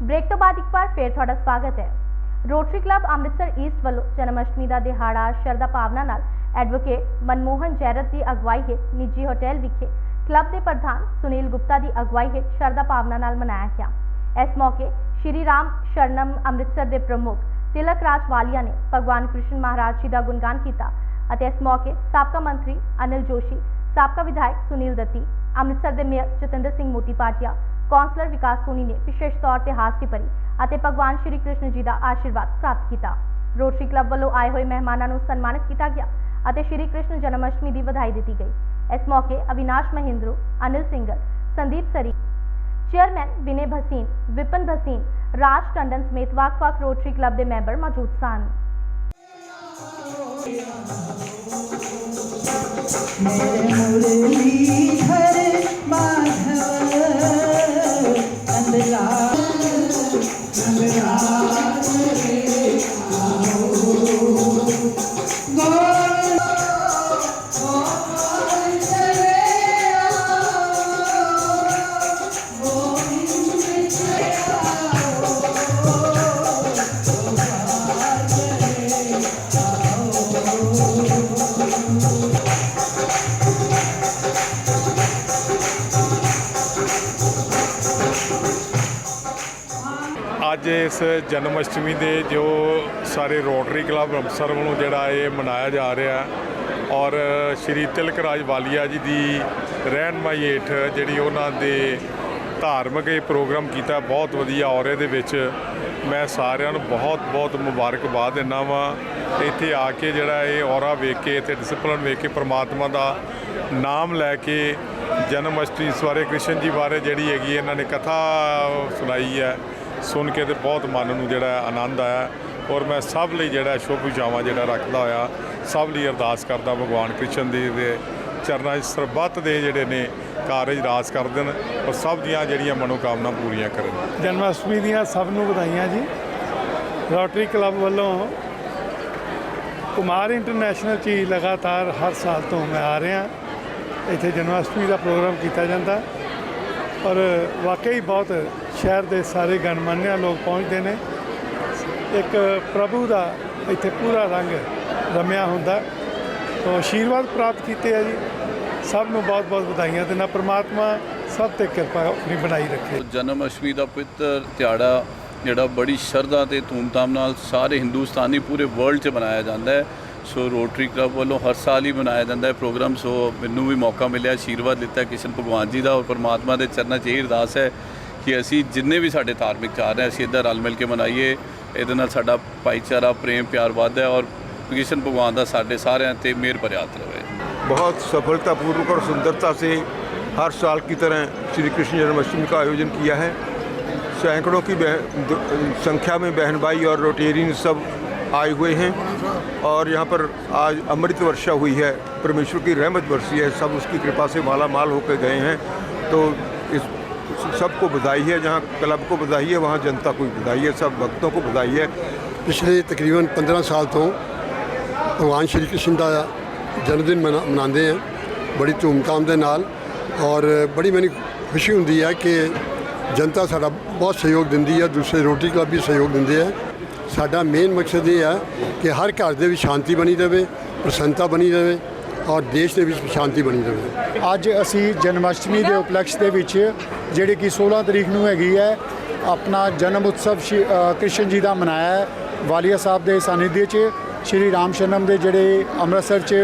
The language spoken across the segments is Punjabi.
ਬ੍ਰੇਕ ਤੋਂ ਬਾਅਦ ਇੱਕ ਵਾਰ ਫੇਰ ਤੁਹਾਡਾ ਸਵਾਗਤ ਹੈ। ਰੋਟਰੀ ਕਲੱਬ ਅੰਮ੍ਰਿਤਸਰ ਈਸਟ ਵੱਲੋਂ ਜਨਮ ਅਸ਼ਟਮੀ ਦਾ ਦਿਹਾੜਾ, ਸ਼ਰਧਾ ਭਾਵਨਾ ਨਾਲ ਐਡਵੋਕੇਟ ਮਨਮੋਹਨ ਜੈਰਤ ਦੀ ਅਗਵਾਈ ਹੇਠ ਨਿੱਜੀ ਹੋਟਲ ਵਿਖੇ ਕਲੱਬ ਦੇ ਪ੍ਰਧਾਨ ਸੁਨੀਲ ਗੁਪਤਾ ਦੀ ਅਗਵਾਈ ਹੇਠ ਸ਼ਰਧਾ ਭਾਵਨਾ ਨਾਲ ਮਨਾਇਆ ਗਿਆ। ਇਸ ਮੌਕੇ ਸ਼੍ਰੀ ਰਾਮ ਸ਼ਰਨਮ ਅੰਮ੍ਰਿਤਸਰ ਦੇ ਪ੍ਰਮੁੱਖ ਤਿਲਕ ਰਾਜ ਵਾਲੀਆ ਨੇ ਭਗਵਾਨ ਕ੍ਰਿਸ਼ਨ ਮਹਾਰਾਜ ਜੀ ਦਾ ਗੁਣਗਾਨ ਕੀਤਾ ਅਤੇ ਇਸ ਮੌਕੇ ਸਾਬਕਾ ਮੰਤਰੀ ਅਨਿਲ ਜੋਸ਼ੀ, ਸਾਬਕਾ ਵਿਧਾਇਕ ਸੁਨੀਲ ਦੱਤੀ, ਅੰਮ੍ਰਿਤਸਰ ਦੇ ਮੇਅਰ ਜਤਿੰਦਰ ਸਿੰਘ ਮੋਤੀ ਪਾਟਿਆ ਕੌਂਸਲਰ ਵਿਕਾਸ ਸੋਨੀ ਨੇ ਵਿਸ਼ੇਸ਼ ਤੌਰ ਤੇ ਹਾਜ਼ਰੀ ਭਰੀ ਅਤੇ ਭਗਵਾਨ ਸ਼੍ਰੀ ਕ੍ਰਿਸ਼ਨ ਜੀ ਦਾ ਆਸ਼ੀਰਵਾਦ ਪ੍ਰਾਪਤ ਕੀਤਾ। ਰੋਟਰੀ ਕਲੱਬ ਵੱਲੋਂ ਆਏ ਹੋਏ ਮਹਿਮਾਨਾਂ ਨੂੰ ਸਨਮਾਨਿਤ ਕੀਤਾ ਗਿਆ ਅਤੇ ਸ਼੍ਰੀ ਕ੍ਰਿਸ਼ਨ ਜਨਮ ਅਸ਼ਟਮੀ ਦੀ ਵਧਾਈ ਦਿੱਤੀ ਗਈ। ਇਸ ਮੌਕੇ ਅਵਿਨਾਸ਼ ਮਹਿੰਦਰੂ, ਅਨਿਲ ਸਿੰਘਲ ਸੰਦੀਪ ਸਰੀ, ਚੇਅਰਮੈਨ ਵਿਨੇ ਭਸੀਨ, ਵਿਪਨ ਭਸੀਨ, ਰਾਜ ਟੰਡਨ ਸਮੇਤ ਵੱਖ-ਵੱਖ ਰੋਟਰੀ ਕਲੱਬ ਦੇ ਮੈਂਬਰ ਮੌਜੂਦ ਸਨ। ਮੇਰੇ ਮੁਰਲੀ ਘਰ ਮਾ ਅੱਜ ਇਸ ਜਨਮ ਅਸ਼ਟਮੀ ਦੇ ਜੋ ਸਾਰੇ ਰੋਟਰੀ ਕਲੱਬ ਅੰਮ੍ਰਿਤਸਰ ਵੱਲੋਂ ਜਿਹੜਾ ਇਹ ਮਨਾਇਆ ਜਾ ਰਿਹਾ ਔਰ ਸ਼੍ਰੀ ਤਿਲਕ ਰਾਜ ਵਾਲੀਆ ਜੀ ਦੀ ਰਹਿਨਮਾਈ ਹੇਠ ਜਿਹੜੀ ਉਹਨਾਂ ਦੇ ਧਾਰਮਿਕ ਇਹ ਪ੍ਰੋਗਰਾਮ ਕੀਤਾ, ਬਹੁਤ ਵਧੀਆ ਔਰ ਇਹਦੇ ਵਿੱਚ ਮੈਂ ਸਾਰਿਆਂ ਨੂੰ ਬਹੁਤ ਬਹੁਤ ਮੁਬਾਰਕਬਾਦ ਦਿੰਦਾ ਵਾਂ। ਇੱਥੇ ਆ ਕੇ ਜਿਹੜਾ ਇਹ ਔਰਾ ਵੇਖ ਕੇ ਤੇ ਡਿਸਪਲਿਨ ਵੇਖ ਕੇ ਪ੍ਰਮਾਤਮਾ ਦਾ ਨਾਮ ਲੈ ਕੇ ਜਨਮ ਅਸ਼ਟਮੀ ਸਵਾਰੇ ਕ੍ਰਿਸ਼ਨ ਜੀ ਬਾਰੇ ਜਿਹੜੀ ਹੈਗੀ ਇਹਨਾਂ ਨੇ ਕਥਾ ਸੁਣਾਈ ਹੈ। ਸੁਣ ਕੇ ਤੇ ਬਹੁਤ ਮਨ ਨੂੰ ਜਿਹੜਾ ਆਨੰਦ ਆਇਆ ਔਰ ਮੈਂ ਸਭ ਲਈ ਜਿਹੜਾ ਸ਼ੁਭ ਇਛਾਵਾਂ ਜਿਹੜਾ ਰੱਖਦਾ ਹੋਇਆ, ਸਭ ਲਈ ਅਰਦਾਸ ਕਰਦਾ ਭਗਵਾਨ ਕ੍ਰਿਸ਼ਨ ਜੀ ਦੇ ਚਰਨਾਂ 'ਚ ਸਰਬੱਤ ਦੇ ਜਿਹੜੇ ਨੇ ਕਾਰਜ ਰਾਸ ਕਰ ਦੇਣ ਔਰ ਸਭ ਦੀਆਂ ਜਿਹੜੀਆਂ ਮਨੋਕਾਮਨਾ ਪੂਰੀਆਂ ਕਰਨ। ਜਨਮ ਅਸ਼ਟਮੀ ਦੀਆਂ ਸਭ ਨੂੰ ਵਧਾਈਆਂ ਜੀ। ਰੋਟਰੀ ਕਲੱਬ ਵੱਲੋਂ ਕੁਮਾਰ ਇੰਟਰਨੈਸ਼ਨਲ 'ਚ ਹੀ ਲਗਾਤਾਰ ਹਰ ਸਾਲ ਤੋਂ ਮੈਂ ਆ ਰਿਹਾ। ਇੱਥੇ ਜਨਮ ਅਸ਼ਟਮੀ ਦਾ ਪ੍ਰੋਗਰਾਮ ਕੀਤਾ ਜਾਂਦਾ। ਔਰ ਵਾਕਈ ਬਹੁਤ ਸ਼ਹਿਰ ਦੇ ਸਾਰੇ ਗਣਮਾਨਿਆ ਲੋਕ ਪਹੁੰਚਦੇ ਨੇ। ਇੱਕ ਪ੍ਰਭੂ ਦਾ ਇੱਥੇ ਪੂਰਾ ਰੰਗ ਰਮਿਆ ਹੁੰਦਾ। ਤੋਂ ਆਸ਼ੀਰਵਾਦ ਪ੍ਰਾਪਤ ਕੀਤੇ ਆ ਜੀ। ਸਭ ਨੂੰ ਬਹੁਤ ਬਹੁਤ ਵਧਾਈਆਂ ਤੇ ਨਾ ਪ੍ਰਮਾਤਮਾ ਸਭ ਤੇ ਕਿਰਪਾ ਆਪਣੀ ਬਣਾਈ ਰੱਖੇ। ਜਨਮ ਅਸ਼ਟਮੀ ਦਾ ਪਵਿੱਤਰ ਦਿਹਾੜਾ ਜਿਹੜਾ ਬੜੀ ਸ਼ਰਧਾ ਤੇ ਧੂਮਧਾਮ ਨਾਲ ਸਾਰੇ ਹਿੰਦੁਸਤਾਨੀ ਪੂਰੇ ਵਰਲਡ 'ਚ ਮਨਾਇਆ ਜਾਂਦਾ ਹੈ। ਸੋ ਰੋਟਰੀ ਕਲੱਬ ਵੱਲੋਂ ਹਰ ਸਾਲ ਹੀ ਮਨਾਇਆ ਜਾਂਦਾ ਹੈ ਪ੍ਰੋਗਰਾਮ ਸੋ ਮੈਨੂੰ ਵੀ ਮੌਕਾ ਮਿਲਿਆ ਆਸ਼ੀਰਵਾਦ ਲਿੱਤਾ ਕ੍ਰਿਸ਼ਨ ਭਗਵਾਨ ਜੀ ਦਾ ਔਰ ਪਰਮਾਤਮਾ ਦੇ ਚਰਨਾਂ 'ਚ ਇਹ ਅਰਦਾਸ ਹੈ ਕਿ ਅਸੀਂ ਜਿੰਨੇ ਵੀ ਸਾਡੇ ਧਾਰਮਿਕ ਚਾਰ ਹੈ ਅਸੀਂ ਇੱਦਾਂ ਰਲ ਮਿਲ ਕੇ ਮਨਾਈਏ ਇਹਦੇ ਨਾਲ ਸਾਡਾ ਭਾਈਚਾਰਾ ਪ੍ਰੇਮ ਪਿਆਰ ਵੱਧਦਾ ਹੈ ਔਰ ਕ੍ਰਿਸ਼ਨ ਭਗਵਾਨ ਦਾ ਸਾਡੇ ਸਾਰਿਆਂ ਤੇ ਮਿਹਰ ਭਰਿਆ ਹੱਥ ਰਹੇ बहुत सफलतापूर्वक और सुंदरता से हर साल की तरह श्री कृष्ण जन्माष्टमी का आयोजन किया है सैकड़ों की बह- द- संख्या में बहन भाई और रोटेरियन सब आए हुए हैं और यहाँ पर आज अमृत वर्षा हुई है परमेश्वर की रहमत बरसी है सब उसकी कृपा से माला माल होकर गए हैं तो इस सबको बधाई है जहाँ क्लब को बधाई है वहाँ जनता को भी बधाई है सब भक्तों को बधाई है ਪਿਛਲੇ ਤਕਰੀਬਨ 15 ਸਾਲ ਤੋਂ ਭਗਵਾਨ ਸ਼੍ਰੀ ਕ੍ਰਿਸ਼ਨ ਦਾ ਜਨਮ ਦਿਨ ਮਨਾ- ਮਨਾਉਂਦੇ ਆ ਬੜੀ ਧੂਮਧਾਮ ਦੇ ਨਾਲ ਔਰ ਬੜੀ ਮੈਨੂੰ ਖੁਸ਼ੀ ਹੁੰਦੀ ਹੈ ਕਿ ਜਨਤਾ ਸਾਡਾ ਬਹੁਤ ਸਹਿਯੋਗ ਦਿੰਦੀ ਹੈ ਦੂਸਰੇ ਰੋਟੀ ਕਲੱਬ ਵੀ ਸਹਿਯੋਗ ਦਿੰਦੇ ਆ ਸਾਡਾ ਮੇਨ ਮਕਸਦ ਇਹ ਹੈ ਕਿ ਹਰ ਘਰ ਦੇ ਵਿੱਚ ਸ਼ਾਂਤੀ ਬਣੀ ਰਹੇ ਪ੍ਰਸੰਨਤਾ ਬਣੀ ਰਹੇ ਔਰ ਦੇਸ਼ ਦੇ ਵਿੱਚ ਸ਼ਾਂਤੀ ਬਣੀ ਰਹੇ ਅੱਜ ਅਸੀਂ ਜਨਮਸ਼ਟਮੀ ਦੇ ਉਪਲਕਸ਼ ਦੇ ਵਿੱਚ, ਜਿਹੜੇ ਕਿ 16 ਤਰੀਕ ਨੂੰ ਹੈਗੀ ਹੈ, ਆਪਣਾ ਜਨਮ ਉਤਸਵ ਸ਼੍ਰੀ- ਕ੍ਰਿਸ਼ਨ ਜੀ ਦਾ ਮਨਾਇਆ ਹੈ, ਵਾਲੀਆ ਸਾਹਿਬ ਦੇ ਸਾਨਿਧਿ 'ਚ, ਸ਼੍ਰੀ ਰਾਮ ਸ਼ਰਨਮ ਦੇ ਜਿਹੜੇ ਅੰਮ੍ਰਿਤਸਰ 'ਚ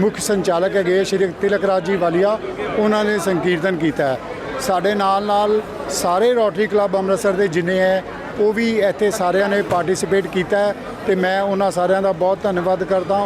ਮੁੱਖ ਸੰਚਾਲਕ ਹੈਗੇ ਸ਼੍ਰੀ ਤਿਲਕ ਰਾਜ ਜੀ ਵਾਲੀਆ, ਉਹਨਾਂ ਨੇ ਸੰਕੀਰਤਨ ਕੀਤਾ ਹੈ। ਸਾਡੇ ਨਾਲ ਨਾਲ ਸਾਰੇ ਰੋਟਰੀ ਕਲੱਬ ਅੰਮ੍ਰਿਤਸਰ ਦੇ ਜਿੰਨੇ ਹੈ ਉਹ ਵੀ ਇੱਥੇ ਸਾਰਿਆਂ ਨੇ ਪਾਰਟਿਸਿਪੇਟ ਕੀਤਾ ਹੈ ਤੇ ਮੈਂ ਉਹਨਾਂ ਸਾਰਿਆਂ ਦਾ ਬਹੁਤ ਧੰਨਵਾਦ ਕਰਦਾ